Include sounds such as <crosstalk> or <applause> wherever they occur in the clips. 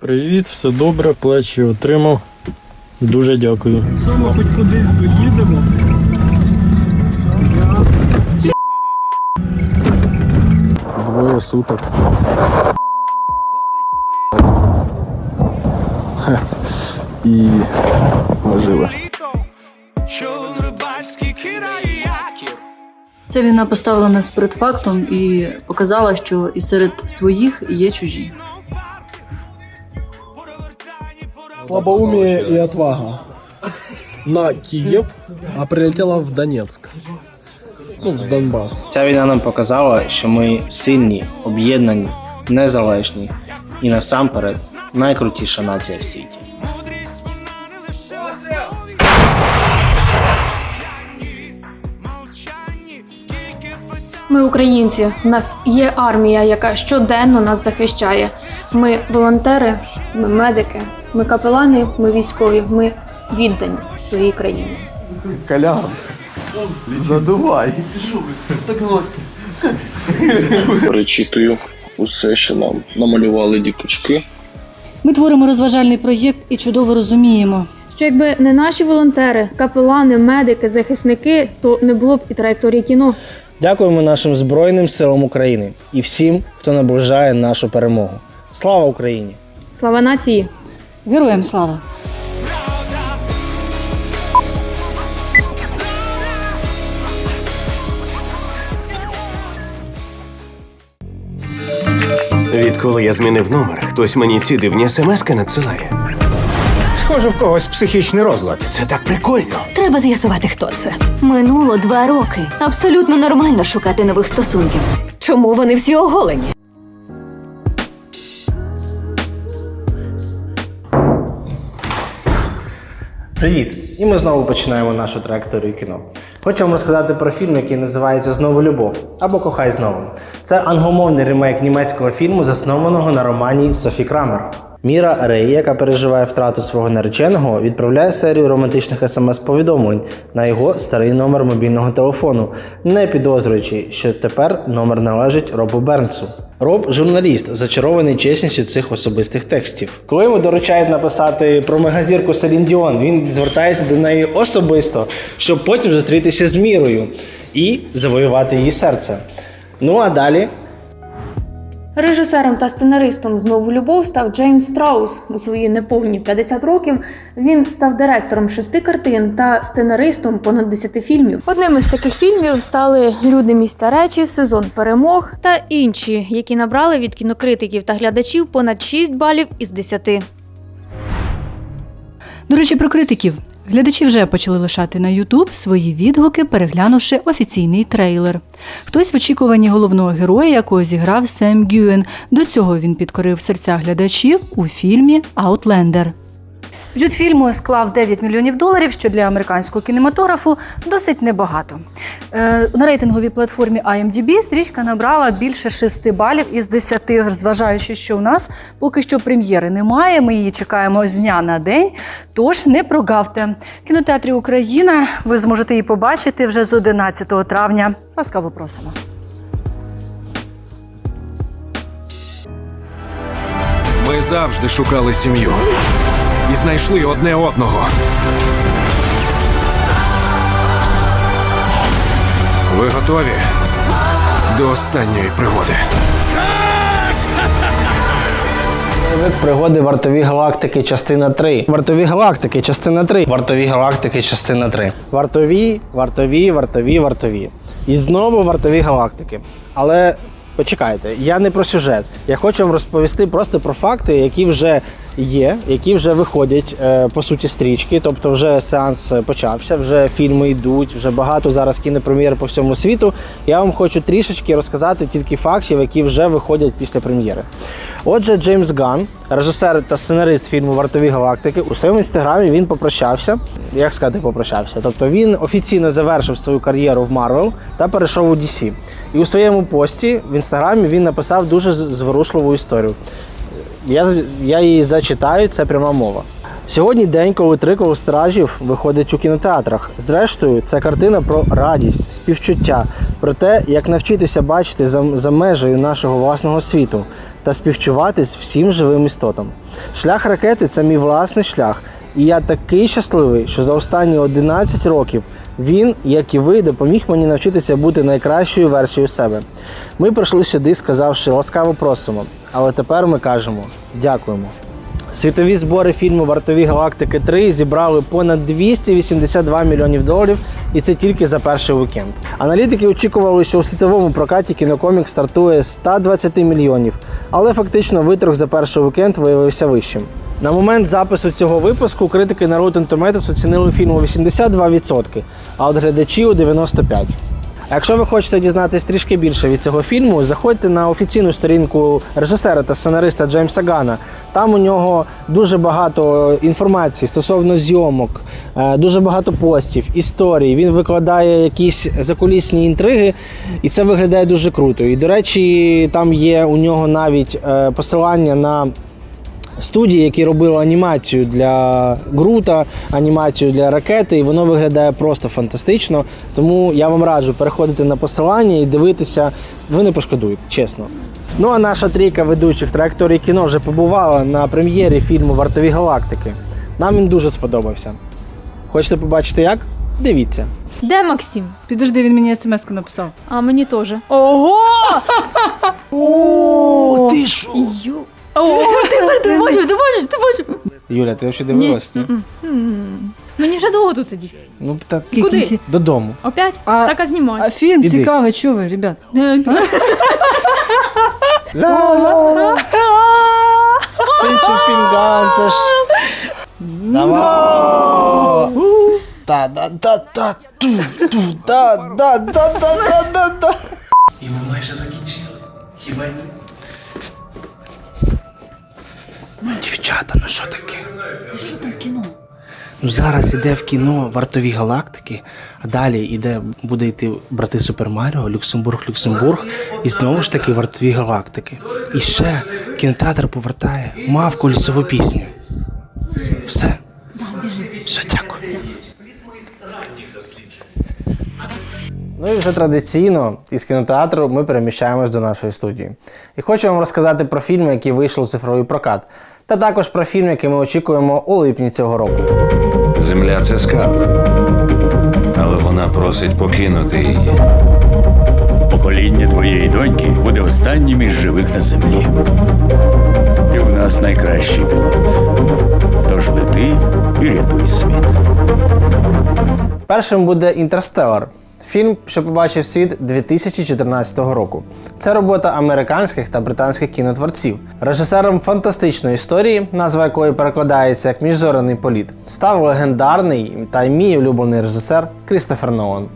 Привіт, все добре, плечі отримав. Дуже дякую. Що ми хоч кудись доїдемо? Двоє суток. І ми кидає. Ця війна поставила нас перед фактом і показала, що і серед своїх є чужі. Слабоумие и отвага. На Киев, а прилетела в Донецк. Ну, в Донбас. Ця війна нам показала, що ми сильні, об'єднані, незалежні і насамперед найкрутіша нація в світі. Ми українці. У нас є армія, яка щоденно нас захищає. Ми волонтери, ми медики, ми капелани, ми військові. Ми віддані своїй країні. Колян, задувай. перечитую усе, що нам намалювали діточки. Ми творимо розважальний проєкт і чудово розуміємо. Що якби не наші волонтери, капелани, медики, захисники, то не було б і траєкторії кіно. Дякуємо нашим Збройним силам України і всім, хто наближає нашу перемогу. Слава Україні! Слава нації! Героям слава! Відколи я змінив номер, хтось мені ці дивні смски надсилає. Схоже, в когось психічний розлад. Це так прикольно. Треба з'ясувати, хто це. Минуло два роки. Абсолютно нормально шукати нових стосунків. Чому вони всі оголені? Привіт! І ми знову починаємо нашу траєкторію кіно. Хочу вам розказати про фільм, який називається Знову любов або Кохай знову. Це англомовний ремейк німецького фільму, заснованого на романі Софі Крамер. Міра Рей, яка переживає втрату свого нареченого, відправляє серію романтичних смс-повідомлень на його старий номер мобільного телефону, не підозрюючи, що тепер номер належить Робу Бернсу. Роб журналіст, зачарований чесністю цих особистих текстів. Коли йому доручають написати про мегазірку Селін Діон, він звертається до неї особисто, щоб потім зустрітися з мірою і завоювати її серце. Ну а далі Режисером та сценаристом знову любов став Джеймс Страус. У свої неповні 50 років він став директором шести картин та сценаристом понад 10 фільмів. Одним із таких фільмів стали Люди місця речі, сезон перемог та інші, які набрали від кінокритиків та глядачів понад 6 балів із 10. До речі, про критиків. Глядачі вже почали лишати на YouTube свої відгуки, переглянувши офіційний трейлер. Хтось в очікуванні головного героя, якого зіграв Сем Гюен. До цього він підкорив серця глядачів у фільмі Аутлендер. Бюджет фільму склав 9 мільйонів доларів, що для американського кінематографу досить небагато. Е, на рейтинговій платформі IMDb стрічка набрала більше 6 балів із 10, зважаючи, що у нас поки що прем'єри немає. Ми її чекаємо з дня на день. Тож не прогавте. Кінотеатрі Україна ви зможете її побачити вже з 11 травня. Ласкаво просимо. Ми завжди шукали сім'ю і знайшли одне одного. Ви готові до останньої пригоди? Пригоди вартові галактики, частина 3. Вартові галактики, частина 3. Вартові галактики, частина 3. Вартові, вартові, вартові, вартові. І знову вартові галактики. Але почекайте, я не про сюжет. Я хочу вам розповісти просто про факти, які вже є, які вже виходять е, по суті стрічки. Тобто, вже сеанс е, почався, вже фільми йдуть, вже багато зараз кінопрем'єр по всьому світу. Я вам хочу трішечки розказати тільки фактів, які вже виходять після прем'єри. Отже, Джеймс Ган, режисер та сценарист фільму Вартові галактики, у своєму інстаграмі він попрощався. Як сказати, попрощався? Тобто він офіційно завершив свою кар'єру в Marvel та перейшов у DC. І у своєму пості в інстаграмі він написав дуже зворушливу історію. Я, з- я її зачитаю, це пряма мова. Сьогодні день, коли трикол стражів виходить у кінотеатрах. Зрештою, це картина про радість, співчуття, про те, як навчитися бачити за, за межею нашого власного світу та співчуватись всім живим істотам. Шлях ракети це мій власний шлях. І я такий щасливий, що за останні 11 років він, як і ви, допоміг мені навчитися бути найкращою версією себе. Ми прийшли сюди, сказавши ласкаво просимо, але тепер ми кажемо дякуємо. Світові збори фільму Вартові галактики 3 зібрали понад 282 мільйонів доларів, і це тільки за перший вікенд. Аналітики очікували, що у світовому прокаті кінокомік стартує з 120 мільйонів, але фактично виторг за перший вікенд виявився вищим. На момент запису цього випуску критики на Rotten Tomatoes оцінили фільм у 82%, а от глядачі у 95%. Якщо ви хочете дізнатись трішки більше від цього фільму, заходьте на офіційну сторінку режисера та сценариста Джеймса Гана. Там у нього дуже багато інформації стосовно зйомок, е, дуже багато постів, історій. Він викладає якісь закулісні інтриги, і це виглядає дуже круто. І до речі, там є у нього навіть е, посилання на студії, які робили анімацію для Грута, анімацію для ракети, і воно виглядає просто фантастично. Тому я вам раджу переходити на посилання і дивитися. Ви не пошкодуєте, чесно. Ну а наша трійка ведучих траєкторії кіно вже побувала на прем'єрі фільму Вартові галактики. Нам він дуже сподобався. Хочете побачити як? Дивіться. Де Максим? Підожди, він мені смс-ку написав. А мені теж. Ого! Юля, ти взагалі дивилась? ні? Мені вже довго тут сидіти. Ну так Куди? додому. Опять? А- Так а знімай. А фільм Іди. цікавий, чого ви, ребят? <laughs> Синчий пінган, це ж. Давай. Та да да да ту ту да да да да да да да. І ми майже закінчили. Хіба ні? Дівчата, ну що таке? Що там в кіно? Ну зараз іде в кіно вартові галактики, а далі іде, буде йти брати Супер Маріо, Люксембург, Люксембург, і знову ж таки вартові галактики. І ще кінотеатр повертає мавку лісову пісню. Все. Все, дякую. Ну і вже традиційно із кінотеатру ми переміщаємось до нашої студії. І хочу вам розказати про фільми, які вийшли у цифровий прокат, та також про фільм, який ми очікуємо у липні цього року. Земля це скарб. Але вона просить покинути її. Покоління твоєї доньки буде останнім із живих на землі. Ти у нас найкращий пілот. Тож лети і рятуй світ. Першим буде Інтерстелар. Фільм, що побачив світ 2014 року. Це робота американських та британських кінотворців. Режисером фантастичної історії, назва якої перекладається як міжзоряний політ, став легендарний та й мій улюблений режисер Крістофер Нолан.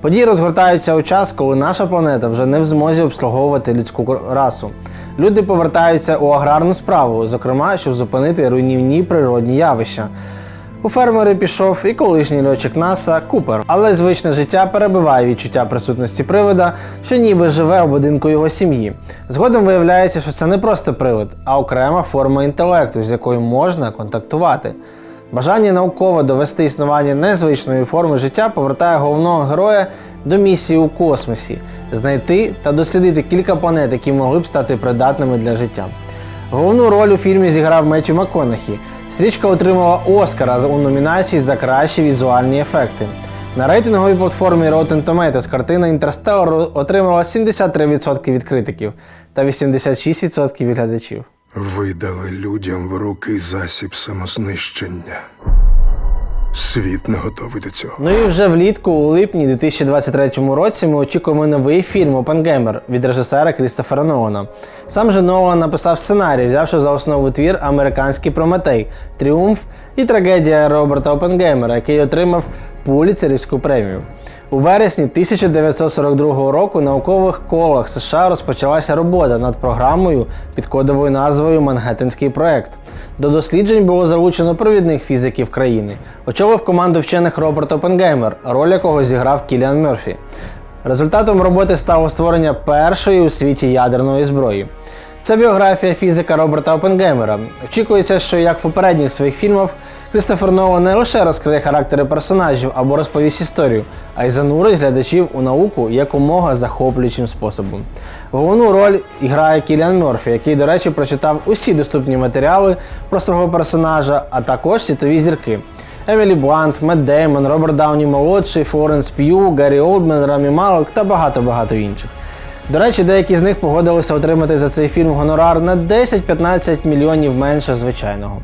Події розгортаються у час, коли наша планета вже не в змозі обслуговувати людську расу. Люди повертаються у аграрну справу, зокрема, щоб зупинити руйнівні природні явища. У фермери пішов і колишній льотчик НАСА Купер, але звичне життя перебиває відчуття присутності привида, що ніби живе у будинку його сім'ї. Згодом виявляється, що це не просто привид, а окрема форма інтелекту, з якою можна контактувати. Бажання науково довести існування незвичної форми життя повертає головного героя до місії у космосі знайти та дослідити кілька планет, які могли б стати придатними для життя. Головну роль у фільмі зіграв Меттю МакКонахі. Стрічка отримала Оскара у номінації за кращі візуальні ефекти. На рейтинговій платформі Rotten Tomatoes картина Інтерстеллар отримала 73% від критиків та 86% від глядачів. Видали людям в руки засіб самознищення. Світ не готовий до цього. Ну і вже влітку, у липні 2023 році, ми очікуємо новий фільм Опенгеймер від режисера Крістофера Нолана. Сам же Нолан написав сценарій, взявши за основу твір Американський Прометей, Тріумф і трагедія Роберта Опенгеймера, який отримав Пуліцерівську премію. У вересні 1942 року наукових колах США розпочалася робота над програмою під кодовою назвою Мангеттенський проект. До досліджень було залучено провідних фізиків країни. Очолив команду вчених Роберт Опенгеймер, роль якого зіграв Кіліан Мерфі. Результатом роботи стало створення першої у світі ядерної зброї. Це біографія фізика Роберта Опенгеймера. Очікується, що як в попередніх своїх фільмах Крістофер Нолан не лише розкриє характери персонажів або розповість історію, а й занурить глядачів у науку якомога захоплюючим способом. Головну роль грає Кіліан Мерфі, який, до речі, прочитав усі доступні матеріали про свого персонажа, а також світові зірки. Емілі Блант, Мед Деймон, Роберт Дауні молодший, Флоренс П'ю, Гаррі Олдмен, Рамі Малок та багато-багато інших. До речі, деякі з них погодилися отримати за цей фільм гонорар на 10-15 мільйонів менше звичайного.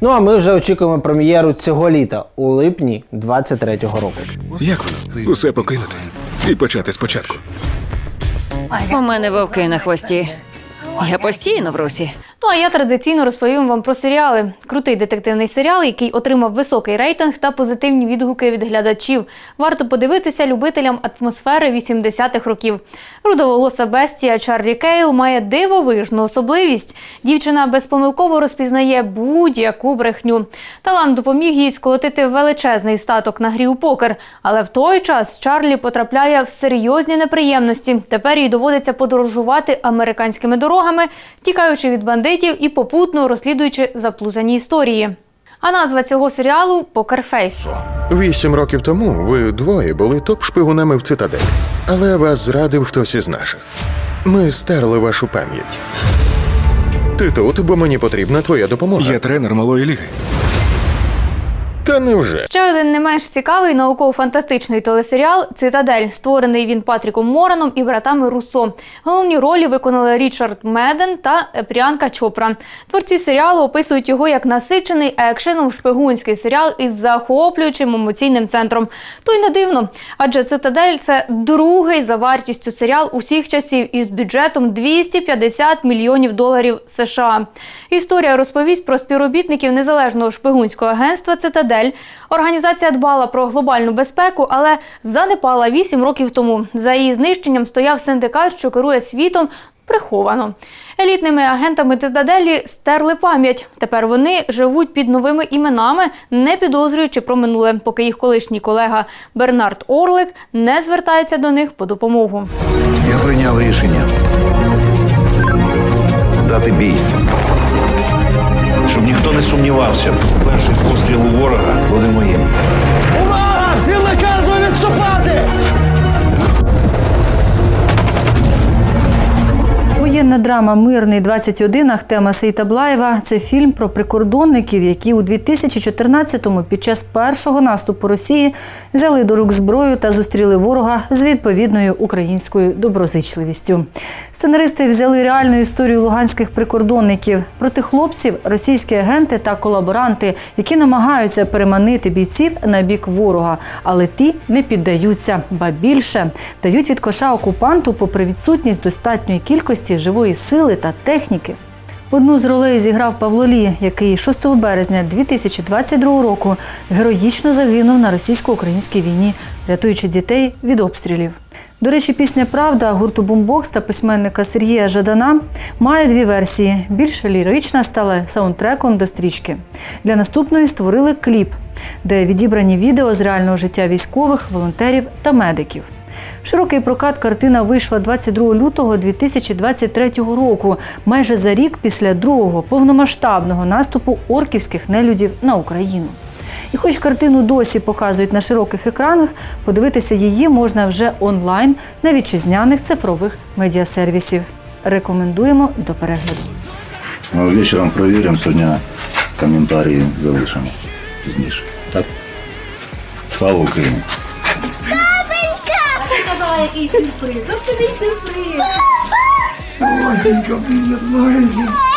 Ну а ми вже очікуємо прем'єру цього літа у липні 23-го року. Як воно? Усе покинути і почати спочатку. У мене вовки на хвості. Я постійно в русі. Ну а я традиційно розповім вам про серіали. Крутий детективний серіал, який отримав високий рейтинг та позитивні відгуки від глядачів. Варто подивитися любителям атмосфери 80-х років. Рудоволоса бестія Чарлі Кейл має дивовижну особливість. Дівчина безпомилково розпізнає будь-яку брехню. Талант допоміг їй сколотити величезний статок на грі у покер. Але в той час Чарлі потрапляє в серйозні неприємності. Тепер їй доводиться подорожувати американськими дорогами, тікаючи від бандитів і попутно розслідуючи заплутані історії. А назва цього серіалу Покерфейс. Вісім років тому ви двоє були топ-шпигунами в цитадель. Але вас зрадив хтось із наших. Ми стерли вашу пам'ять. Ти тут, бо мені потрібна твоя допомога. Я тренер малої ліги. Та невже? Ще один не менш цікавий науково-фантастичний телесеріал Цитадель. Створений він Патріком Мораном і братами Руссо. Головні ролі виконали Річард Меден та Пріанка Чопра. Творці серіалу описують його як насичений екшеном шпигунський серіал із захоплюючим емоційним центром. То й не дивно, адже Цитадель це другий за вартістю серіал усіх часів із бюджетом 250 мільйонів доларів США. Історія розповість про співробітників незалежного шпигунського агентства Цитадель. Організація дбала про глобальну безпеку, але занепала 8 років тому. За її знищенням стояв синдикат, що керує світом. Приховано елітними агентами Цитаделі стерли пам'ять. Тепер вони живуть під новими іменами, не підозрюючи про минуле, поки їх колишній колега Бернард Орлик не звертається до них по допомогу. Я прийняв рішення дати бій. Щоб ніхто не сумнівався, перший постріл у ворога буде моїм. Увага! Всім наказую відступати! Воєнна драма Мирний 21 Ахтема Сейтаблаєва це фільм про прикордонників, які у 2014-му під час першого наступу Росії взяли до рук зброю та зустріли ворога з відповідною українською доброзичливістю. Сценаристи взяли реальну історію луганських прикордонників. Проти хлопців, російські агенти та колаборанти, які намагаються переманити бійців на бік ворога, але ті не піддаються, ба більше. Дають від коша окупанту, попри відсутність достатньої кількості живої сили та техніки. Одну з ролей зіграв Павло Лі, який 6 березня 2022 року героїчно загинув на російсько-українській війні, рятуючи дітей від обстрілів. До речі, пісня Правда гурту Бумбокс та письменника Сергія Жадана має дві версії. Більш лірична стала саундтреком до стрічки. Для наступної створили кліп, де відібрані відео з реального життя військових, волонтерів та медиків. Широкий прокат картина вийшла 22 лютого 2023 року, майже за рік після другого повномасштабного наступу орківських нелюдів на Україну. І хоч картину досі показують на широких екранах, подивитися її можна вже онлайн на вітчизняних цифрових медіасервісів. Рекомендуємо до перегляду. Вечором перевіримо, сьогодні коментарі залишимо пізніше. Так? Слава Україні! like a surprise. Such. Oh, I think I'm being a